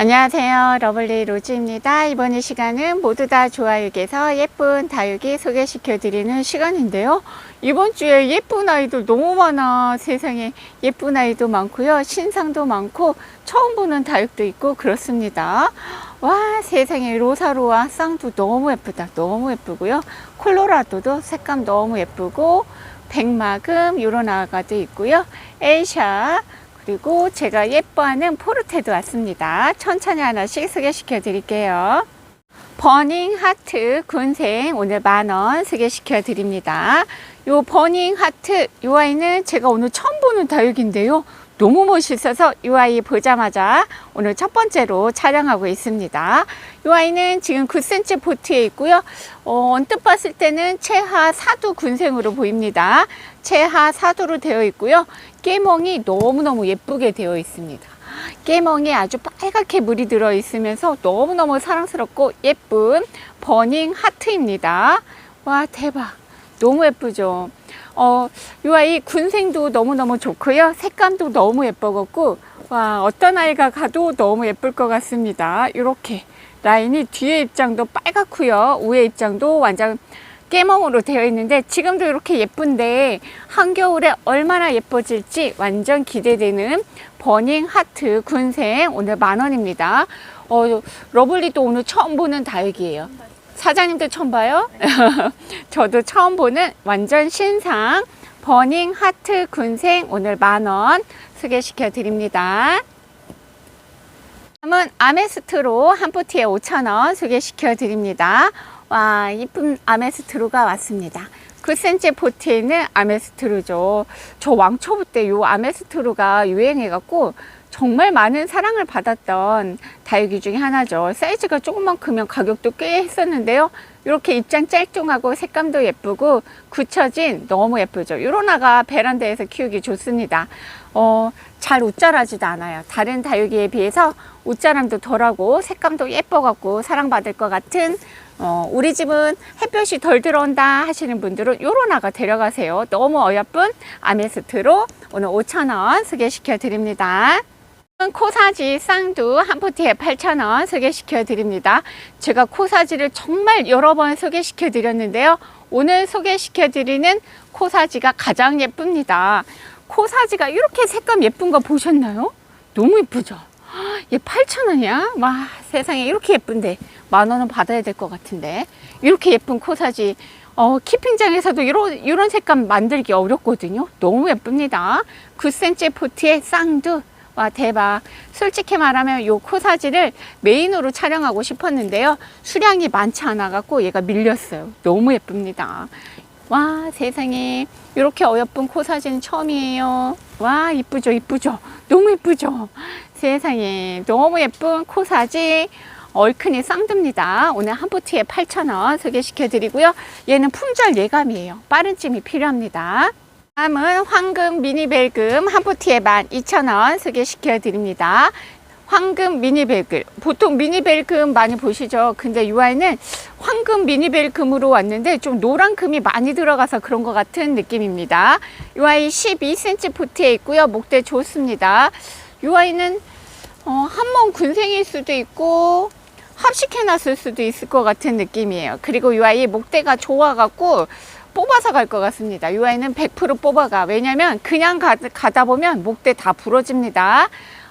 안녕하세요. 러블리 로즈입니다. 이번 이 시간은 모두 다 좋아요에서 예쁜 다육이 소개시켜 드리는 시간인데요. 이번 주에 예쁜 아이들 너무 많아. 세상에 예쁜 아이도 많고요. 신상도 많고 처음 보는 다육도 있고 그렇습니다. 와 세상에 로사로와 쌍도 너무 예쁘다. 너무 예쁘고요. 콜로라도도 색감 너무 예쁘고 백마금 요런 아가도 있고요. 에이샤 그리고 제가 예뻐하는 포르테도 왔습니다. 천천히 하나씩 소개시켜 드릴게요. 버닝 하트 군생 오늘 만원 소개시켜 드립니다. 요 버닝 하트 요 아이는 제가 오늘 처음 보는 다육인데요. 너무 멋있어서 이 아이 보자마자 오늘 첫 번째로 촬영하고 있습니다. 이 아이는 지금 9cm 보트에 있고요. 어, 언뜻 봤을 때는 최하 사두 군생으로 보입니다. 최하 사두로 되어 있고요. 깨멍이 너무너무 예쁘게 되어 있습니다. 깨멍에 아주 빨갛게 물이 들어 있으면서 너무너무 사랑스럽고 예쁜 버닝 하트입니다. 와 대박 너무 예쁘죠 어, 이 아이 군생도 너무너무 좋고요 색감도 너무 예뻐갖고 와 어떤 아이가 가도 너무 예쁠 것 같습니다 이렇게 라인이 뒤에 입장도 빨갛고요 위에 입장도 완전 깨멍으로 되어 있는데 지금도 이렇게 예쁜데 한겨울에 얼마나 예뻐질지 완전 기대되는 버닝 하트 군생 오늘 만 원입니다. 어, 러블리도 오늘 처음 보는 다육이에요. 사장님도 처음 봐요? 저도 처음 보는 완전 신상 버닝 하트 군생 오늘 만원 소개시켜 드립니다. 다음은 아메스트로 한 포트에 5,000원 소개시켜 드립니다. 와, 이쁜 아메스트로가 왔습니다. 9cm 포트에 있는 아메스트로죠. 저 왕초부 때요 아메스트로가 유행해갖고 정말 많은 사랑을 받았던 다육이 중에 하나죠. 사이즈가 조금만 크면 가격도 꽤 했었는데요. 이렇게 입장 짤뚱하고 색감도 예쁘고 굳혀진 너무 예쁘죠. 이런 아가 베란다에서 키우기 좋습니다. 어, 잘 웃자라지도 않아요. 다른 다육이에 비해서 웃자람도 덜하고 색감도 예뻐갖고 사랑받을 것 같은 어, 우리 집은 햇볕이 덜 들어온다 하시는 분들은 요런 아가 데려가세요. 너무 어여쁜 아메스트로 오늘 5,000원 소개시켜 드립니다. 코사지 쌍두 한 포트에 8,000원 소개시켜 드립니다. 제가 코사지를 정말 여러 번 소개시켜 드렸는데요. 오늘 소개시켜 드리는 코사지가 가장 예쁩니다. 코사지가 이렇게 색감 예쁜 거 보셨나요? 너무 예쁘죠? 얘 8,000원이야? 와, 세상에 이렇게 예쁜데 만 원은 받아야 될 것 같은데 이렇게 예쁜 코사지 어, 키핑장에서도 이런, 이런 색감 만들기 어렵거든요. 너무 예쁩니다. 9cm 포트에 쌍두 와 대박. 솔직히 말하면 요 코사지를 메인으로 촬영하고 싶었는데요. 수량이 많지 않아 갖고 얘가 밀렸어요. 너무 예쁩니다. 와 세상에. 이렇게 어여쁜 코사지는 처음이에요. 와 이쁘죠 이쁘죠. 너무 이쁘죠. 세상에. 너무 예쁜 코사지. 얼큰이 쌍두입니다. 오늘 한 포트에 8,000원 소개시켜 드리고요. 얘는 품절 예감이에요. 빠른 찜이 필요합니다 다음은 황금 미니벨금 한 포트에 12,000원 소개시켜 드립니다. 황금 미니벨금. 보통 미니벨금 많이 보시죠? 근데 이 아이는 황금 미니벨금으로 왔는데 좀 노란 금이 많이 들어가서 그런 것 같은 느낌입니다. 이 아이 12cm 포트에 있고요. 목대 좋습니다. 이 아이는 어, 한몸 군생일 수도 있고 합식해 놨을 수도 있을 것 같은 느낌이에요. 그리고 이 아이 목대가 좋아 갖고 뽑아서 갈 것 같습니다. 이 아이는 100% 뽑아가. 왜냐면 그냥 가, 다 보면 목대 다 부러집니다.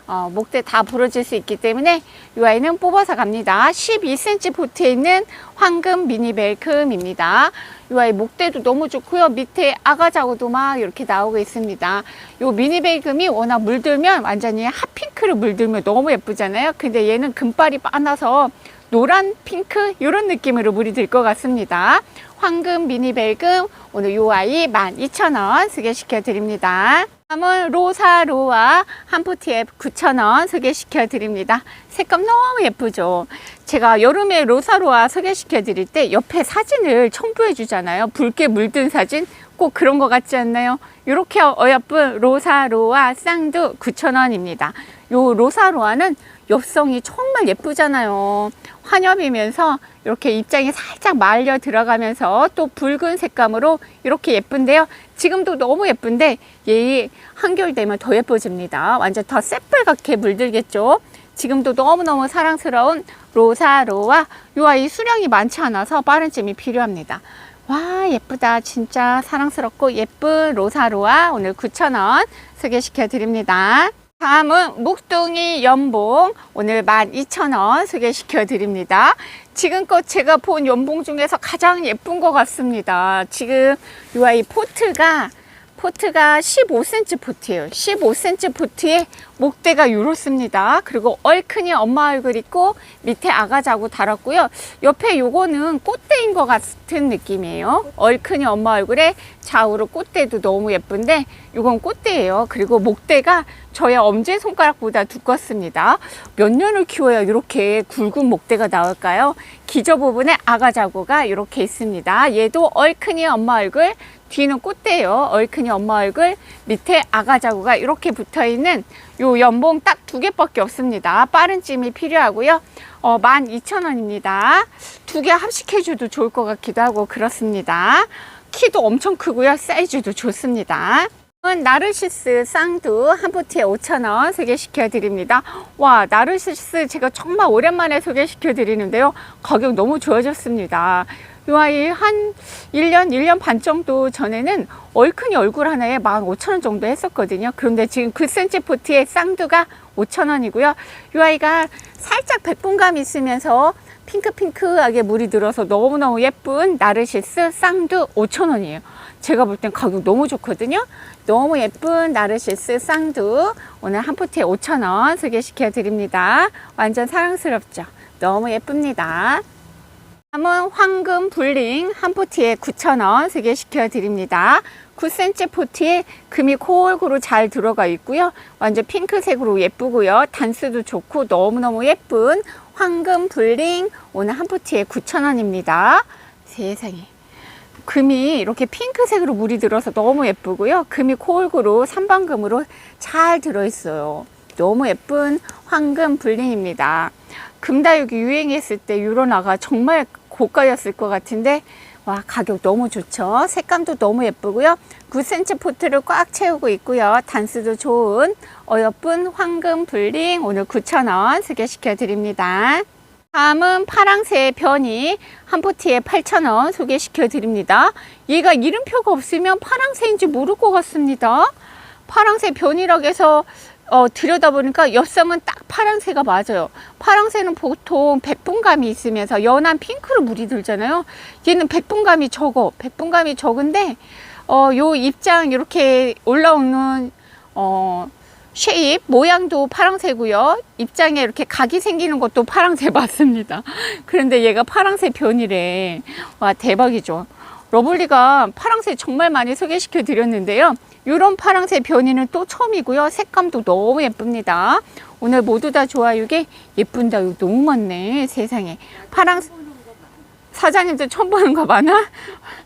어, 목대 다 부러질 수 있기 때문에 이 아이는 뽑아서 갑니다. 12cm 보트에 있는 황금 미니벨금입니다. 이 아이 목대도 너무 좋고요. 밑에 아가자고도 막 이렇게 나오고 있습니다. 이 미니 벨금이 워낙 물들면 완전히 핫핑크를 물들면 너무 예쁘잖아요. 근데 얘는 금발이 빠나서 노란 핑크 이런 느낌으로 물이 들 것 같습니다. 황금 미니벨금 오늘 요 아이 12,000원 소개시켜 드립니다. 다음은 로사로아 한 포트에 9,000원 소개시켜 드립니다. 색감 너무 예쁘죠? 제가 여름에 로사로아 소개시켜 드릴 때 옆에 사진을 첨부해 주잖아요. 붉게 물든 사진 꼭 그런 것 같지 않나요? 이렇게 어여쁜 로사로아 쌍두 9,000원입니다. 요 로사로아는 엽성이 정말 예쁘잖아요. 환엽이면서 이렇게 입장이 살짝 말려 들어가면서 또 붉은 색감으로 이렇게 예쁜데요. 지금도 너무 예쁜데 얘 한겨울 되면 더 예뻐집니다. 완전 더 새빨갛게 물들겠죠. 지금도 너무너무 사랑스러운 로사로와 이 아이 수량이 많지 않아서 빠른 찜이 필요합니다. 와 예쁘다 진짜 사랑스럽고 예쁜 로사로와 오늘 9,000원 소개시켜 드립니다. 다음은 묵둥이 연봉 오늘 12,000원 소개시켜 드립니다. 지금껏 제가 본 연봉 중에서 가장 예쁜 것 같습니다. 지금 이 포트가 포트가 15cm 포트예요. 15cm 포트에 목대가 이렇습니다. 그리고 얼큰이 엄마 얼굴 있고 밑에 아가자고 달았고요. 옆에 요거는 꽃대인 것 같은 느낌이에요. 얼큰이 엄마 얼굴에 좌우로 꽃대도 너무 예쁜데 요건 꽃대예요. 그리고 목대가 저의 엄지 손가락보다 두껍습니다. 몇 년을 키워야 이렇게 굵은 목대가 나올까요? 기저 부분에 아가자고가 이렇게 있습니다. 얘도 얼큰이 엄마 얼굴 뒤는 꽃대요. 얼큰이 엄마 얼굴 밑에 아가 자구가 이렇게 붙어 있는 요 연봉 딱 두 개밖에 없습니다. 빠른 찜이 필요하고요. 어, 12,000원입니다. 두 개 합식해줘도 좋을 것 같기도 하고 그렇습니다. 키도 엄청 크고요. 사이즈도 좋습니다. 나르시스 쌍두 한 포트에 5,000원 소개시켜 드립니다. 와, 나르시스 제가 정말 오랜만에 소개시켜 드리는데요. 가격 너무 좋아졌습니다. 이 아이 한 1년, 1년 반 정도 전에는 얼큰이 얼굴 하나에 15,000원 정도 했었거든요. 그런데 지금 9cm 포트의 쌍두가 5,000원이고요. 이 아이가 살짝 백분감 있으면서 핑크핑크하게 물이 들어서 너무너무 예쁜 나르시스 쌍두 5,000원이에요. 제가 볼 땐 가격 너무 좋거든요. 너무 예쁜 나르시스 쌍두 오늘 한 포트에 5,000원 소개시켜 드립니다. 완전 사랑스럽죠. 너무 예쁩니다. 다음은 황금 블링 한 포트에 9,000원 소개시켜 드립니다. 9cm 포트에 금이 골고루 잘 들어가 있고요. 완전 핑크색으로 예쁘고요. 단수도 좋고 너무너무 예쁜 황금 블링 오늘 한 포트에 9,000원입니다. 세상에. 금이 이렇게 핑크색으로 물이 들어서 너무 예쁘고요. 금이 골고루 삼방금으로 잘 들어있어요. 너무 예쁜 황금 블링입니다. 금다육이 유행했을 때 유로나가 정말 고가였을 것 같은데 와 가격 너무 좋죠. 색감도 너무 예쁘고요. 9cm 포트를 꽉 채우고 있고요. 단수도 좋은 어여쁜 황금 블링 오늘 9,000원 소개시켜 드립니다. 다음은 파랑새 변이 한 포트에 8,000원 소개시켜 드립니다. 얘가 이름표가 없으면 파랑새인지 모를 것 같습니다. 파랑새 변이라고 해서 어, 들여다보니까 엽sam은 딱 파랑새가 맞아요. 파랑새는 보통 백분감이 있으면서 연한 핑크로 물이 들잖아요. 얘는 백분감이 적어. 백분감이 적은데 어, 요 입장 이렇게 올라오는 어, 쉐입 모양도 파랑새고요. 입장에 이렇게 각이 생기는 것도 파랑새 맞습니다. 그런데 얘가 파랑새 변이래. 와 대박이죠. 러블리가 파랑새 정말 많이 소개시켜 드렸는데요. 이런 파랑새 변이는 또 처음이고요. 색감도 너무 예쁩니다. 오늘 모두 다 좋아요게 예쁜다. 이거 너무 많네. 세상에. 파랑 사장님도 처음 보는 거 많아?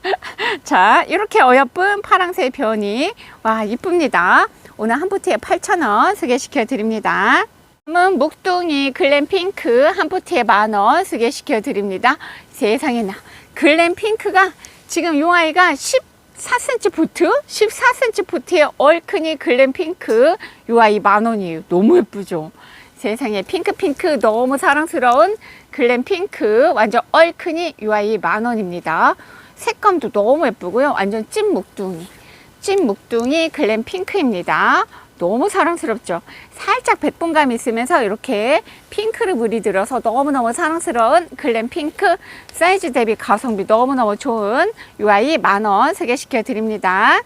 자, 이렇게 어여쁜 파랑새 변이. 와, 이쁩니다. 오늘 한 포트에 8,000원 소개시켜 드립니다. 다음은 목동이 글램핑크 한 포트에 만원 소개시켜 드립니다. 세상에나. 글램핑크가 지금 이 아이가 14cm 포트, 14cm 포트의 얼큰이 글램 핑크 이 아이 만 원이에요. 너무 예쁘죠? 세상에 핑크핑크 너무 사랑스러운 글램 핑크 완전 얼큰이 이 아이 만 원입니다. 색감도 너무 예쁘고요. 완전 찐 묵둥이. 찐 묵둥이 글램 핑크입니다. 너무 사랑스럽죠. 살짝 백분감 있으면서 이렇게 핑크를 물이 들어서 너무너무 사랑스러운 글램 핑크 사이즈 대비 가성비 너무너무 좋은 이 아이 만원 소개시켜 드립니다.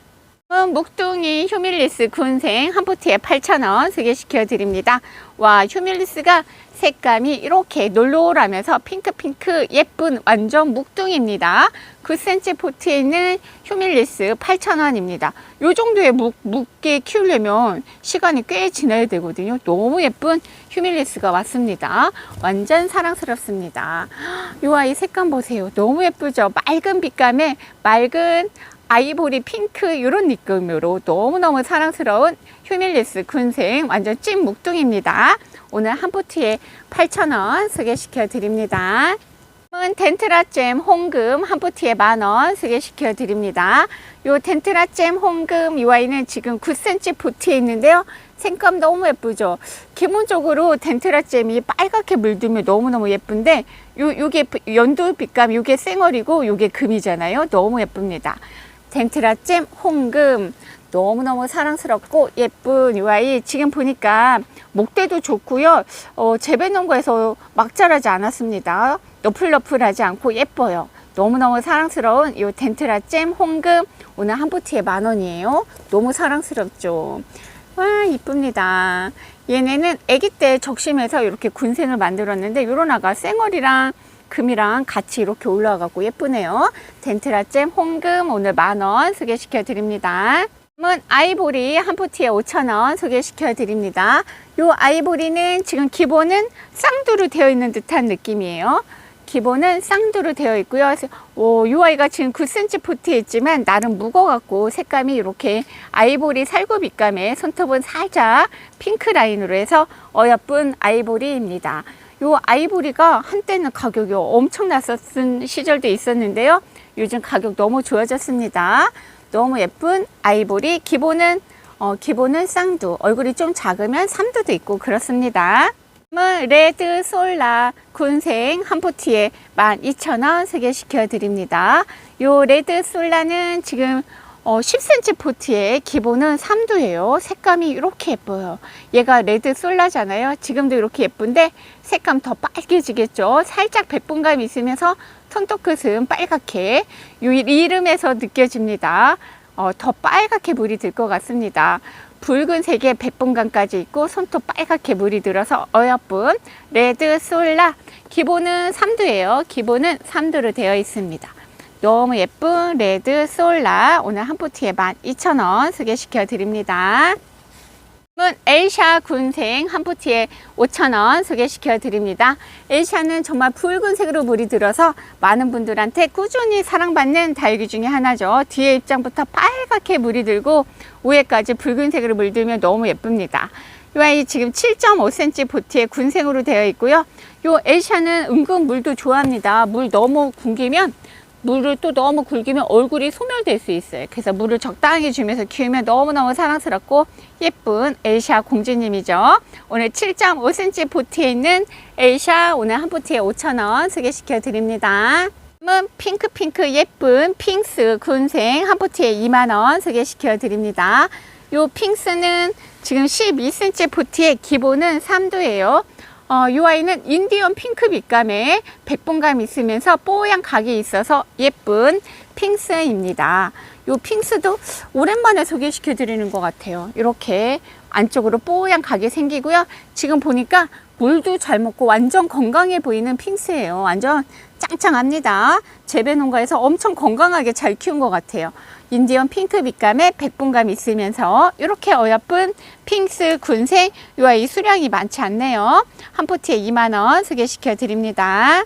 다음 묵둥이 휴밀리스 군생 한 포트에 8,000원 소개시켜 드립니다. 와 휴밀리스가 색감이 이렇게 놀놀하면서 핑크핑크 예쁜 완전 묵둥입니다. 9cm 포트에 있는 휴밀리스 8,000원입니다. 이 정도의 묵, 묵게 키우려면 시간이 꽤 지나야 되거든요. 너무 예쁜 휴밀리스가 왔습니다. 완전 사랑스럽습니다. 이 아이 색감 보세요. 너무 예쁘죠? 맑은 빛감에 맑은 아이보리 핑크 이런 느낌으로 너무너무 사랑스러운 휴밀리스 군생 완전 찐 묵둥입니다. 오늘 한 포트에 8,000원 소개시켜 드립니다. 덴트라잼 홍금 한 포티에 만원 소개시켜 드립니다. 요 덴트라잼 홍금 이 아이는 지금 9cm 포티에 있는데요. 색감 너무 예쁘죠. 기본적으로 덴트라잼이 빨갛게 물들면 너무너무 예쁜데 요 요게 연두 빛감 요게 쌩얼이고 요게 금이잖아요. 너무 예쁩니다. 덴트라잼 홍금 너무너무 사랑스럽고 예쁜 이 아이 지금 보니까 목대도 좋고요. 어, 재배농가에서 막 자라지 않았습니다. 너플너플하지 않고 예뻐요. 너무너무 사랑스러운 이 덴트라 잼 홍금 오늘 한 포티에 만 원이에요. 너무 사랑스럽죠. 와 이쁩니다. 얘네는 아기 때 적심해서 이렇게 군생을 만들었는데 요런 아가 쌩얼이랑 금이랑 같이 이렇게 올라가고 예쁘네요. 덴트라잼 홍금 오늘 만원 소개시켜 드립니다. 다음은 아이보리 한 포티에 5,000원 소개시켜 드립니다. 요 아이보리는 지금 기본은 쌍두로 되어 있는 듯한 느낌이에요. 기본은 쌍두로 되어 있고요. 오, 요 아이가 지금 9cm 포트에 있지만 나름 무거워갖고 색감이 이렇게 아이보리 살구 빛감에 손톱은 살짝 핑크 라인으로 해서 어여쁜 아이보리입니다. 요 아이보리가 한때는 가격이 엄청 났었던 시절도 있었는데요. 요즘 가격 너무 좋아졌습니다. 너무 예쁜 아이보리 기본은 어, 기본은 쌍두 얼굴이 좀 작으면 삼두도 있고 그렇습니다. 레드 솔라 군생 한 포티에 12,000원 소개시켜 드립니다. 요 레드 솔라는 지금 어, 10cm 포트에 기본은 3두예요. 색감이 이렇게 예뻐요. 얘가 레드 솔라잖아요. 지금도 이렇게 예쁜데 색감 더 빨개지겠죠. 살짝 백분감 있으면서 손톱 끝은 빨갛게 요 이름에서 느껴집니다. 어, 더 빨갛게 물이 들 것 같습니다. 붉은색의 백분감까지 있고 손톱 빨갛게 물이 들어서 어여쁜 레드 솔라 기본은 3두예요. 기본은 3두로 되어 있습니다. 너무 예쁜 레드 솔라 오늘 한 포티에 12,000원 소개시켜 드립니다. 은 엘샤 군생 한 포티에 5,000원 소개시켜 드립니다. 엘샤는 정말 붉은색으로 물이 들어서 많은 분들한테 꾸준히 사랑받는 다육이 중에 하나죠. 뒤에 입장부터 빨갛게 물이 들고 위에까지 붉은색으로 물들면 너무 예쁩니다. 이 지금 7.5cm 보티에 군생으로 되어 있고요. 요 엘샤는 은근 물도 좋아합니다. 물 너무 굶기면 물을 또 너무 굵으면 얼굴이 소멸될 수 있어요. 그래서 물을 적당히 주면서 키우면 너무너무 사랑스럽고 예쁜 엘샤 공주님이죠. 오늘 7.5cm 보트에 있는 엘샤 오늘 한 보트에 5,000원 소개시켜 드립니다. 다음은 핑크핑크 예쁜 핑스 군생 한 포트에 2만원 소개시켜 드립니다. 요 핑스는 지금 12cm 포트에 기본은 3도예요. 어, 이 아이는 인디언 핑크 빛감에 백분감 있으면서 뽀얀 각이 있어서 예쁜 핑스입니다. 이 핑스도 오랜만에 소개시켜 드리는 것 같아요. 이렇게 안쪽으로 뽀얀 각이 생기고요. 지금 보니까 물도 잘 먹고 완전 건강해 보이는 핑스예요. 완전 짱짱합니다. 재배 농가에서 엄청 건강하게 잘 키운 것 같아요. 인디언 핑크 빛감에 백분감 있으면서 이렇게 어여쁜 핑스 군생 이 아이 수량이 많지 않네요. 한 포트에 2만원 소개시켜 드립니다.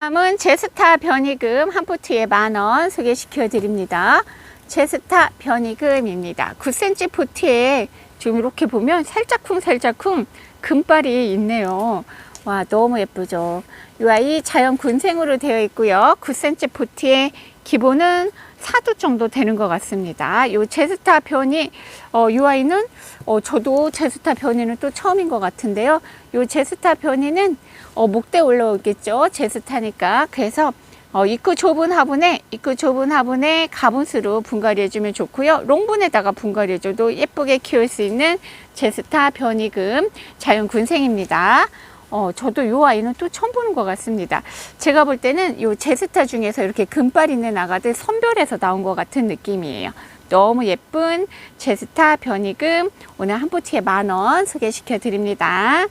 다음은 제스타 변이금 한 포트에 만원 소개시켜 드립니다. 제스타 변이금입니다. 9cm 포트에 지금 이렇게 보면 살짝쿵 살짝쿵 금발이 있네요. 와 너무 예쁘죠. 이 아이 자연 군생으로 되어 있고요. 9cm 포트에 기본은 4도 정도 되는 것 같습니다. 이 제스타 변이 어, 이 아이는 어, 저도 제스타 변이는 또 처음인 것 같은데요. 이 제스타 변이는 어, 목대 올라오겠죠. 제스타니까 그래서 어, 입구 좁은 화분에 입구 좁은 화분에 가분수로 분갈이 해주면 좋고요. 롱분에다가 분갈이 해줘도 예쁘게 키울 수 있는 제스타 변이금 자연 군생입니다. 어, 저도 요 아이는 또 처음 보는 것 같습니다. 제가 볼 때는 요 제스타 중에서 이렇게 금발 있는 아가들 선별해서 나온 것 같은 느낌이에요. 너무 예쁜 제스타 변이금 오늘 한 포트에 만 원 소개시켜 드립니다.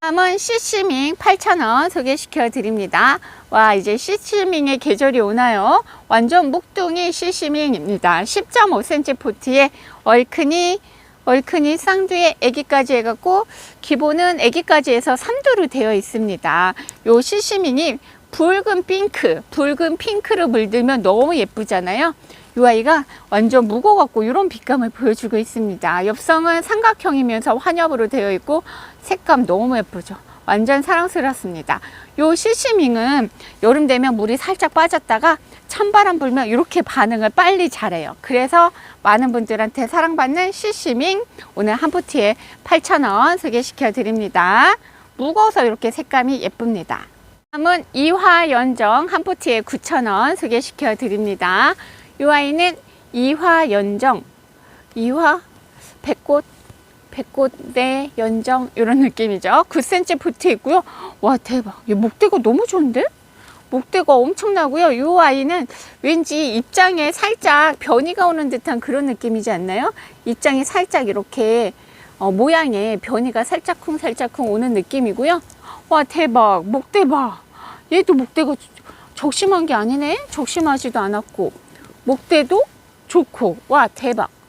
다음은 시시밍 8,000원 소개시켜 드립니다. 와, 이제 시시밍의 계절이 오나요? 완전 묵둥이 시시밍입니다. 10.5cm 포트에 얼큰이 얼큰이 쌍두에 애기까지 해갖고 기본은 애기까지 해서 3두로 되어 있습니다. 요 시시밍이 붉은 핑크, 붉은 핑크로 물들면 너무 예쁘잖아요. 이 아이가 완전 무거워갖고 이런 빛감을 보여주고 있습니다. 엽성은 삼각형이면서 환엽으로 되어 있고 색감 너무 예쁘죠. 완전 사랑스럽습니다. 요 시시밍은 여름 되면 물이 살짝 빠졌다가 찬바람 불면 이렇게 반응을 빨리 잘해요. 그래서 많은 분들한테 사랑받는 시시밍 오늘 한 포트에 8,000원 소개시켜 드립니다. 무거워서 이렇게 색감이 예쁩니다. 다음은 이화연정 한 포트에 9,000원 소개시켜 드립니다. 이 아이는 이화연정, 이화 백꽃, 백꽃대 연정 이런 느낌이죠. 9cm 포트 있고요. 와 대박, 이 목대가 너무 좋은데? 목대가 엄청나고요. 이 아이는 왠지 입장에 살짝 변이가 오는 듯한 그런 느낌이지 않나요? 입장이 살짝 이렇게 어, 모양에 변이가 살짝쿵 살짝쿵 오는 느낌이고요. 와 대박 목대 봐. 얘도 목대가 적심한 게 아니네. 적심하지도 않았고 목대도 좋고 와 대박.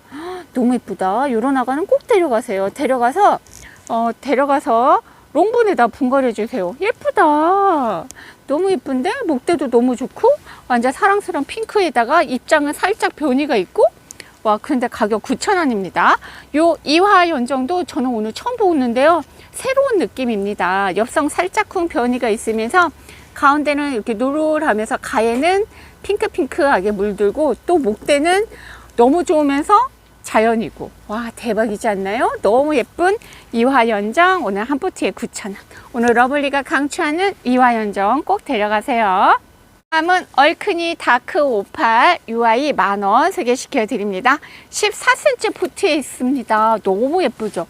너무 예쁘다. 요런 아가는 꼭 데려가세요. 데려가서 어 데려가서 롱분에다 분갈해 주세요. 예쁘다. 너무 예쁜데 목대도 너무 좋고 완전 사랑스러운 핑크에다가 입장은 살짝 변이가 있고 와 근데 가격 9,000원입니다. 요 이화 연정도 저는 오늘 처음 보는데요. 새로운 느낌입니다. 옆성 살짝쿵 변이가 있으면서 가운데는 이렇게 노릇하면서 가에는 핑크핑크하게 물들고 또 목대는 너무 좋으면서 자연이고. 와 대박이지 않나요? 너무 예쁜 이화연정 오늘 한 포트에 9,000원 오늘 러블리가 강추하는 이화연정 꼭 데려가세요. 다음은 얼큰이 다크 58 UI 만원 소개시켜 드립니다. 14cm 포트에 있습니다. 너무 예쁘죠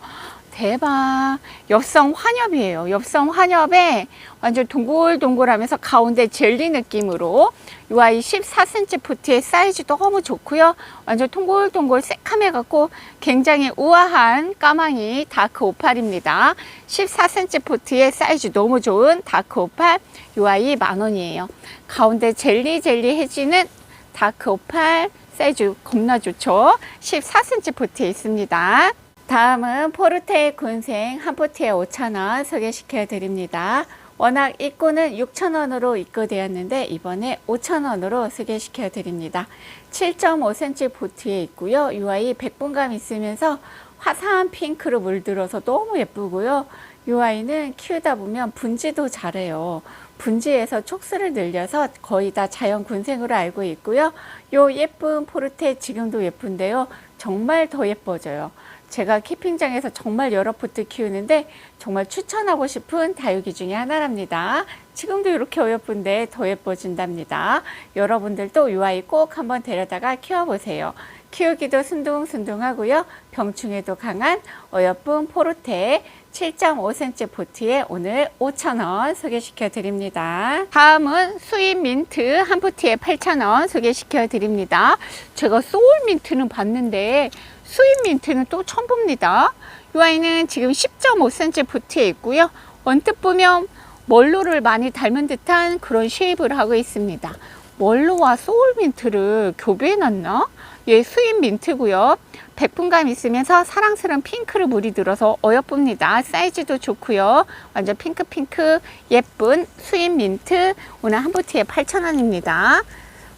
대박. 엽성 환엽이에요. 엽성 환엽에 완전 동글동글하면서 가운데 젤리 느낌으로 UI 14cm 포트의 사이즈 너무 좋고요. 완전 동글동글 새카매 갖고 굉장히 우아한 까망이 다크 58입니다. 14cm 포트의 사이즈 너무 좋은 다크 58 UI 만원이에요. 가운데 젤리 젤리 해지는 다크 58 사이즈 겁나 좋죠. 14cm 포트에 있습니다 다음은 포르테 군생 한 포트에 5,000원 소개시켜 드립니다. 워낙 입고는 6,000원으로 입고되었는데 이번에 5,000원으로 소개시켜 드립니다. 7.5cm 보트에 있고요. UI 100분감 있으면서 화사한 핑크로 물들어서 너무 예쁘고요. UI는 키우다 보면 분지도 잘해요. 분지에서 촉수를 늘려서 거의 다 자연 군생으로 알고 있고요. 요 예쁜 포르테 지금도 예쁜데요. 정말 더 예뻐져요. 제가 키핑장에서 정말 여러 포트 키우는데 정말 추천하고 싶은 다육이 중에 하나랍니다. 지금도 이렇게 어여쁜데 더 예뻐진답니다. 여러분들도 이 아이 꼭 한번 데려다가 키워보세요. 키우기도 순둥순둥하고요. 병충해도 강한 어여쁜 포르테 7.5cm 포트에 오늘 5,000원 소개시켜 드립니다. 다음은 수입 민트 한 포트에 8,000원 소개시켜 드립니다. 제가 소울 민트는 봤는데 수입 민트는 또 처음 봅니다. 이 아이는 지금 10.5cm 포트에 있고요. 언뜻 보면 멀로를 많이 닮은 듯한 그런 쉐입을 하고 있습니다. 멀로와 소울 민트를 교배해 놨나? 얘 수입 민트고요. 백분감 있으면서 사랑스러운 핑크를 물이 들어서 어여쁩니다. 사이즈도 좋고요. 완전 핑크핑크 예쁜 수입 민트 오늘 한 포트에 8,000원입니다.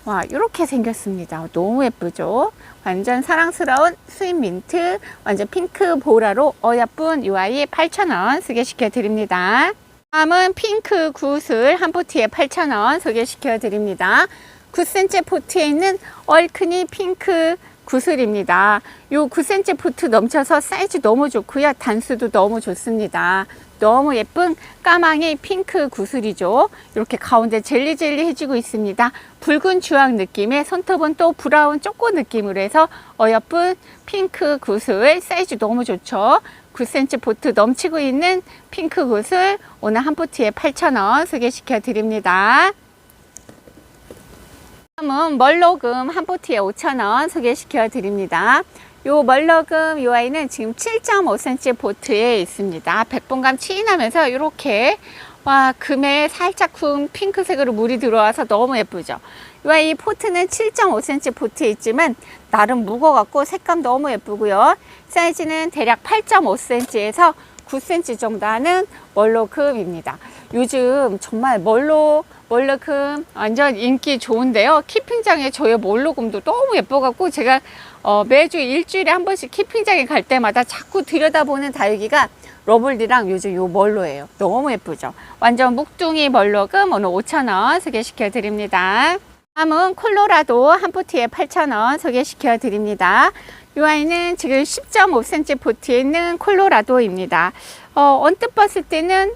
와 이렇게 생겼습니다. 너무 예쁘죠? 완전 사랑스러운 스윗 민트 완전 핑크 보라로 어여쁜 이 아이 8,000원 소개시켜 드립니다. 다음은 핑크 구슬 한 포트에 8,000원 소개시켜 드립니다. 9cm 포트에 있는 얼큰이 핑크 구슬입니다. 요 9cm 포트 넘쳐서 사이즈 너무 좋고요. 단수도 너무 좋습니다. 너무 예쁜 까망이 핑크 구슬이죠. 이렇게 가운데 젤리젤리 해주고 있습니다. 붉은 주황 느낌의 손톱은 또 브라운 쪼꼬 느낌으로 해서 어여쁜 핑크 구슬 사이즈 너무 좋죠. 9cm 보트 넘치고 있는 핑크 구슬 오늘 한 포트에 8,000원 소개시켜 드립니다. 다음은 멀로금 한 포트에 5,000원 소개시켜 드립니다. 요 멀러금 요 아이는 지금 7.5cm 보트에 있습니다. 백봉감 치인하면서 이렇게 와 금에 살짝 쿵 핑크색으로 물이 들어와서 너무 예쁘죠. 요 아이 포트는 7.5cm 보트에 있지만 나름 무거워갖고 색감 너무 예쁘고요. 사이즈는 대략 8.5cm에서 9cm 정도 하는 멀로금입니다. 요즘 정말 멀로 멀로금 완전 인기 좋은데요. 키핑장에 저의 멀로금도 너무 예뻐갖고 제가 어, 매주 일주일에 한 번씩 키핑장에 갈 때마다 자꾸 들여다보는 다육이가 러블리랑 요즘 요 멀로예요. 너무 예쁘죠? 완전 묵둥이 멀로금 오늘 5,000원 소개시켜 드립니다. 다음은 콜로라도 한 포트에 8,000원 소개시켜 드립니다. 이 아이는 지금 10.5cm 포트에 있는 콜로라도입니다. 어, 언뜻 봤을 때는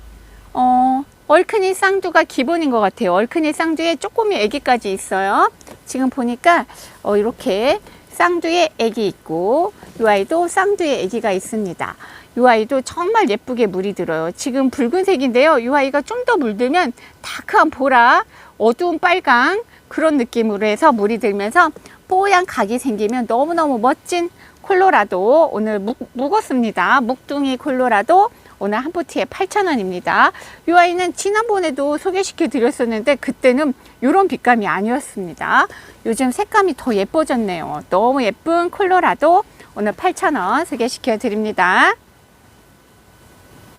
어, 얼큰이 쌍두가 기본인 것 같아요. 얼큰이 쌍두에 조금이 애기까지 있어요. 지금 보니까 어, 이렇게 쌍두에 애기 있고 이 아이도 쌍두에 애기가 있습니다. 이 아이도 정말 예쁘게 물이 들어요. 지금 붉은색인데요. 이 아이가 좀 더 물들면 다크한 보라, 어두운 빨강 그런 느낌으로 해서 물이 들면서 뽀얀 각이 생기면 너무너무 멋진 콜로라도 오늘 묵, 묵었습니다. 묵둥이 콜로라도 오늘 한 포트에 8,000원입니다. 이 아이는 지난번에도 소개시켜 드렸었는데 그때는 이런 빛감이 아니었습니다. 요즘 색감이 더 예뻐졌네요. 너무 예쁜 콜로라도 오늘 8,000원 소개시켜 드립니다.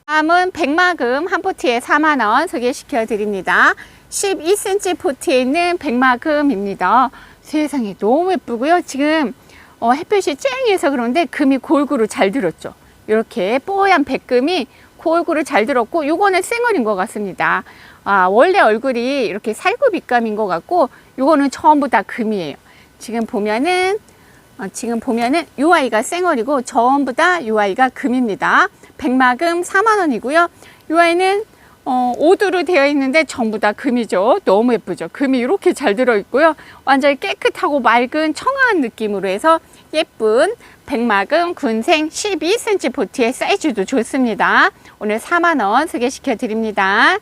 다음은 백마금 한 포트에 4만원 소개시켜 드립니다. 12cm 포트에 있는 백마금입니다. 세상에 너무 예쁘고요. 지금 어, 햇볕이 쨍해서 그런데 금이 골고루 잘 들었죠. 이렇게 뽀얀 백금이 골고루 잘 들었고 요거는 생얼인 것 같습니다. 아, 원래 얼굴이 이렇게 살구 빛감인 것 같고 요거는 전부 다 금이에요. 지금 보면은 어, 지금 보면은 요 아이가 생얼이고 전부 다 요 아이가 금입니다. 백마금 4만 원이고요. 요 아이는 어, 오두로 되어 있는데 전부 다 금이죠. 너무 예쁘죠. 금이 이렇게 잘 들어 있고요. 완전히 깨끗하고 맑은 청아한 느낌으로 해서 예쁜 백마금 군생 12cm 보트의 사이즈도 좋습니다. 오늘 4만 원 소개시켜 드립니다.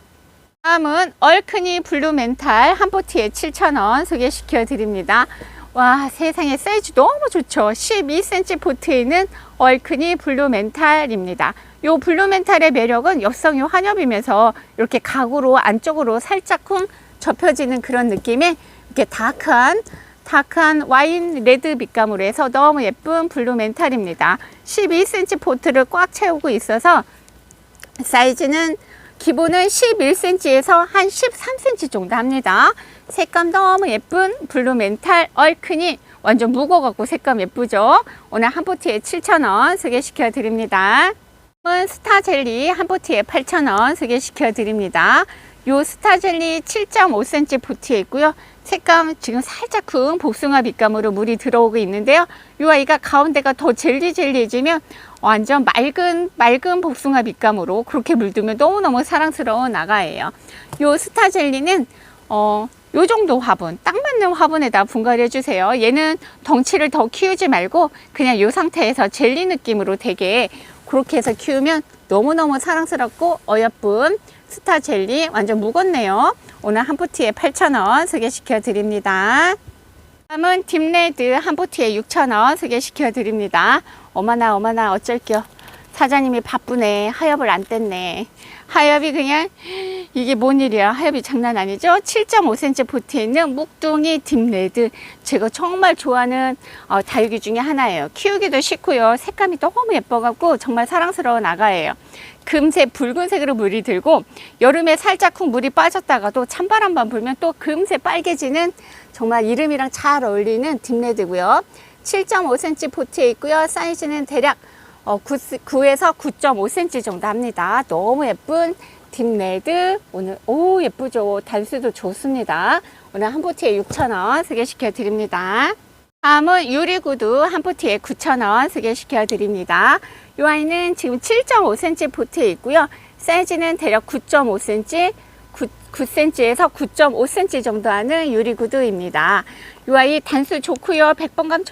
다음은 얼큰이 블루 멘탈 한 포트에 7,000원 소개시켜 드립니다. 와 세상에 사이즈 너무 좋죠. 12cm 포트에 있는 얼큰이 블루 멘탈입니다. 요 블루 멘탈의 매력은 엽성이 환엽이면서 이렇게 각으로 안쪽으로 살짝쿵 접혀지는 그런 느낌의 이렇게 다크한 다크한 와인 레드 빛감으로 해서 너무 예쁜 블루 멘탈입니다. 12cm 포트를 꽉 채우고 있어서 사이즈는 기본은 11cm에서 한 13cm 정도 합니다. 색감 너무 예쁜 블루 멘탈 얼큰이 완전 무거워갖고 색감 예쁘죠? 오늘 한 포트에 7,000원 소개시켜 드립니다. 스타 젤리 한 포트에 8,000원 소개시켜 드립니다. 요 스타 젤리 7.5cm 포트에 있고요. 색감 지금 살짝쿵 복숭아 빛감으로 물이 들어오고 있는데요. 요 아이가 가운데가 더 젤리 젤리해지면 완전 맑은 맑은 복숭아 빛감으로 그렇게 물들면 너무너무 사랑스러운 아가예요. 요 스타 젤리는 어, 요 정도 화분, 딱 맞는 화분에다 분갈이 해주세요. 얘는 덩치를 더 키우지 말고 그냥 요 상태에서 젤리 느낌으로 되게 그렇게 해서 키우면 너무너무 사랑스럽고 어여쁜 스타 젤리 완전 무겁네요. 오늘 한 포트에 8,000원 소개시켜 드립니다. 다음은 딥레드 한 포트에 6,000원 소개시켜 드립니다. 어머나 어머나 어쩔겨. 사장님이 바쁘네. 하엽을 안 뗐네. 하엽이 그냥 이게 뭔 일이야. 하엽이 장난 아니죠? 7.5cm 포트에 있는 묵둥이 딥레드. 제가 정말 좋아하는 어, 다육이 중에 하나예요. 키우기도 쉽고요. 색감이 너무 예뻐갖고 정말 사랑스러운 아가예요. 금세 붉은색으로 물이 들고 여름에 살짝 쿵 물이 빠졌다가도 찬바람만 불면 또 금세 빨개지는 정말 이름이랑 잘 어울리는 딥레드고요. 7.5cm 포트에 있고요. 사이즈는 대략 어, 9, 9에서 9.5cm 정도 합니다. 너무 예쁜 딥레드. 오늘, 오, 예쁘죠? 단수도 좋습니다. 오늘 한 포트에 6,000원 소개시켜 드립니다. 다음은 유리구두 한 포트에 9,000원 소개시켜 드립니다. 이 아이는 지금 7.5cm 포트에 있고요. 사이즈는 대략 9.5cm, 9, 9cm에서 9.5cm 정도 하는 유리구두입니다. 이 아이 단수 좋고요. 백번감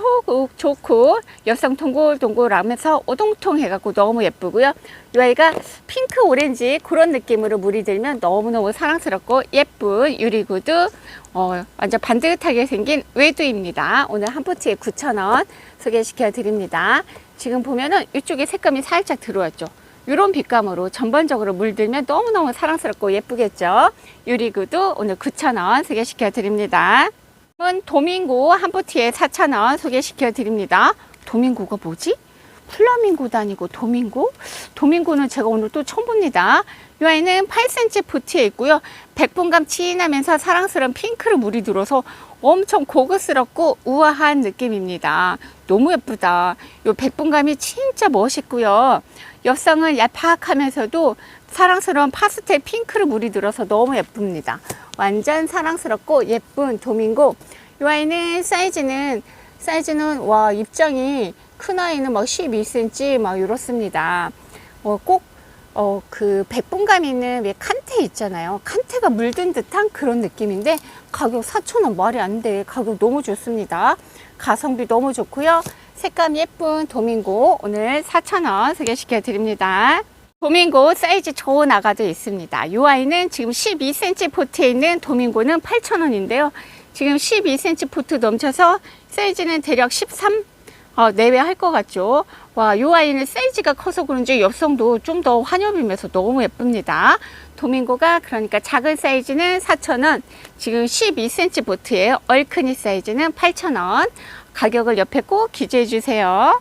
좋고, 여성 동글동글하면서 오동통 해갖고 너무 예쁘고요. 이 아이가 핑크 오렌지 그런 느낌으로 물이 들면 너무너무 사랑스럽고 예쁜 유리구두 어, 완전 반듯하게 생긴 외두입니다. 오늘 한 포트에 9,000원 소개시켜 드립니다. 지금 보면은 이쪽에 색감이 살짝 들어왔죠. 이런 빛감으로 전반적으로 물들면 너무너무 사랑스럽고 예쁘겠죠. 유리구두 오늘 9,000원 소개시켜 드립니다. 은 도밍고 한 포트에 4,000원 소개시켜 드립니다. 도밍고가 뭐지? 플라밍고도 아니고 도밍고? 도밍고는 제가 오늘 또 처음 봅니다. 이이 아이는 8cm 보트에 있고요. 백분감 진하면서 사랑스러운 핑크로 물이 들어서 엄청 고급스럽고 우아한 느낌입니다. 너무 예쁘다. 이 백분감이 진짜 멋있고요. 옆상은 얄팍하면서도 사랑스러운 파스텔 핑크로 물이 들어서 너무 예쁩니다. 완전 사랑스럽고 예쁜 도밍고. 이 아이는 사이즈는 사이즈는 와 입장이 큰 아이는 막 12cm 막 이렇습니다. 어, 꼭 어, 그 백분감 있는 왜 칸테 있잖아요. 칸테가 물든 듯한 그런 느낌인데 가격 4,000원 말이 안 돼. 가격 너무 좋습니다. 가성비 너무 좋고요. 색감 예쁜 도밍고 오늘 4,000원 소개시켜 드립니다. 도밍고 사이즈 좋은 아가도 있습니다. 이 아이는 지금 12cm 포트에 있는 도밍고는 8,000원인데요. 지금 12cm 포트 넘쳐서 사이즈는 대략 13 어, 내외 할 것 같죠. 와, 요 아이는 사이즈가 커서 그런지 옆성도 좀 더 환엽이면서 너무 예쁩니다. 도밍고가 그러니까 작은 사이즈는 4,000원, 지금 12cm 보트예요. 얼큰이 사이즈는 8,000원. 가격을 옆에 꼭 기재해 주세요.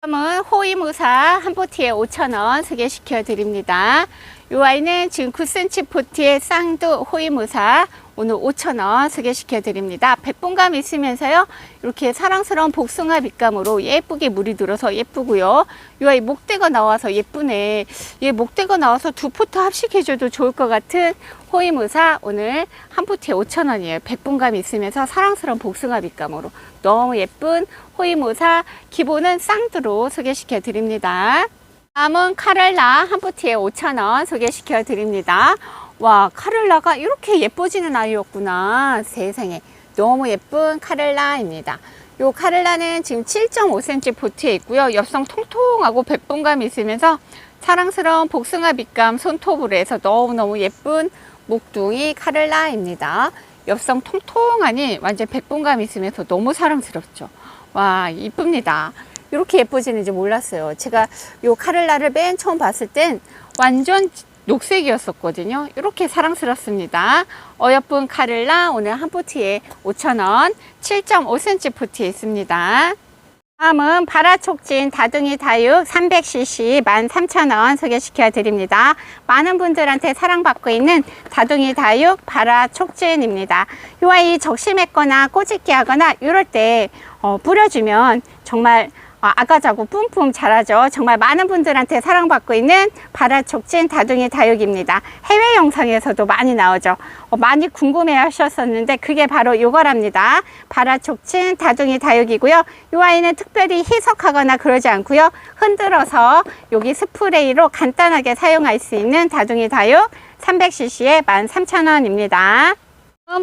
다음은 호위무사 한 포트에 5,000원 소개시켜 드립니다. 요 아이는 지금 9cm 포트의 쌍두 호위무사 오늘 5,000원 소개시켜 드립니다. 백분감 있으면서요. 이렇게 사랑스러운 복숭아 빛감으로 예쁘게 물이 들어서 예쁘고요. 요 아이 목대가 나와서 예쁘네. 얘 목대가 나와서 두 포트 합식해줘도 좋을 것 같은 호위무사 오늘 한 포트에 5,000원이에요. 백분감 있으면서 사랑스러운 복숭아 빛감으로 너무 예쁜 호위무사 기본은 쌍두로 소개시켜 드립니다. 다음은 카렐라 한 포트에 5,000원 소개시켜 드립니다. 와, 카렐라가 이렇게 예뻐지는 아이였구나. 세상에. 너무 예쁜 카렐라입니다. 요 카렐라는 지금 7.5cm 보트에 있고요. 옆성 통통하고 백분감 있으면서 사랑스러운 복숭아 빛감 손톱으로 해서 너무너무 예쁜 목둥이 카렐라입니다. 옆성 통통하니 완전 백분감 있으면서 너무 사랑스럽죠. 와, 이쁩니다. 이렇게 예뻐지는지 몰랐어요. 제가 요 카렐라를 맨 처음 봤을 땐 완전 녹색이었었거든요. 이렇게 사랑스럽습니다. 어여쁜 카렐라 오늘 한 포트에 5,000원, 7.5cm 포트에 있습니다. 다음은 바라촉진 다둥이 다육 300cc 13,000원 소개시켜 드립니다. 많은 분들한테 사랑받고 있는 다둥이 다육 바라촉진입니다. 이 아이 적심했거나 꼬집기 하거나 이럴 때 어, 뿌려주면 정말 어, 아가자고 뿜뿜 자라죠. 정말 많은 분들한테 사랑받고 있는 바라촉진 다둥이 다육입니다. 해외 영상에서도 많이 나오죠. 어, 많이 궁금해 하셨었는데 그게 바로 이거랍니다. 바라촉진 다둥이 다육이고요. 이 아이는 특별히 희석하거나 그러지 않고요. 흔들어서 여기 스프레이로 간단하게 사용할 수 있는 다둥이 다육 300cc에 13,000원입니다.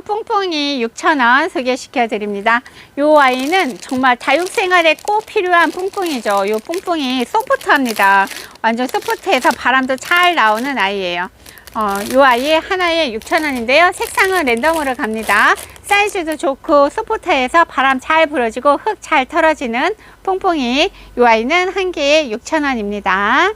퐁퐁이 6,000원 소개시켜 드립니다. 요 아이는 정말 다육 생활에 꼭 필요한 퐁퐁이죠. 요 퐁퐁이 소프트합니다. 완전 소프트해서 바람도 잘 나오는 아이예요. 어, 요 아이 하나에 6,000원인데요. 색상은 랜덤으로 갑니다. 사이즈도 좋고 소프트해서 바람 잘 불어지고 흙 잘 털어지는 퐁퐁이 요 아이는 한 개에 6,000원입니다.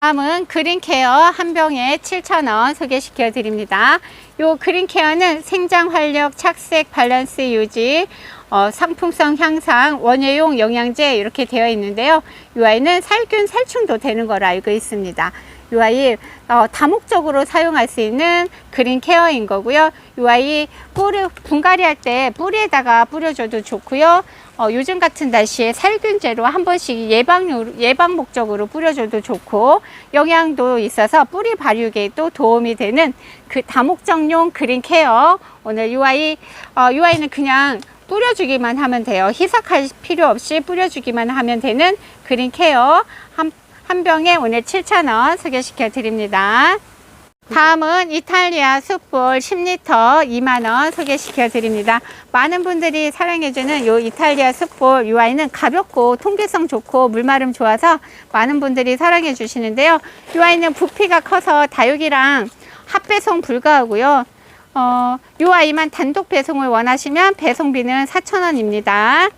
다음은 그린케어 한 병에 7,000원 소개시켜 드립니다. 요 그린 케어는 생장 활력, 착색, 밸런스 유지, 어, 상품성 향상, 원예용 영양제 이렇게 되어 있는데요. 이 아이는 살균, 살충도 되는 걸 알고 있습니다. 이 아이 어, 다목적으로 사용할 수 있는 그린 케어인 거고요. 이 아이 뿌리 분갈이 할 때 뿌리에다가 뿌려줘도 좋고요. 어, 요즘 같은 날씨에 살균제로 한 번씩 예방 예방 목적으로 뿌려줘도 좋고 영양도 있어서 뿌리 발육에 또 도움이 되는 그 다목적용 그린 케어 오늘 이 아이 어, 이 아이는 그냥 뿌려주기만 하면 돼요. 희석할 필요 없이 뿌려주기만 하면 되는 그린 케어 한, 한 병에 오늘 7,000원 소개시켜 드립니다. 다음은 이탈리아 숯볼 10리터 2만원 소개시켜 드립니다. 많은 분들이 사랑해주는 요 이탈리아 숯볼 이 아이는 가볍고 통기성 좋고 물마름 좋아서 많은 분들이 사랑해 주시는데요. 이 아이는 부피가 커서 다육이랑 합배송 불가하고요. 어, 요 아이만 단독 배송을 원하시면 배송비는 4,000원입니다.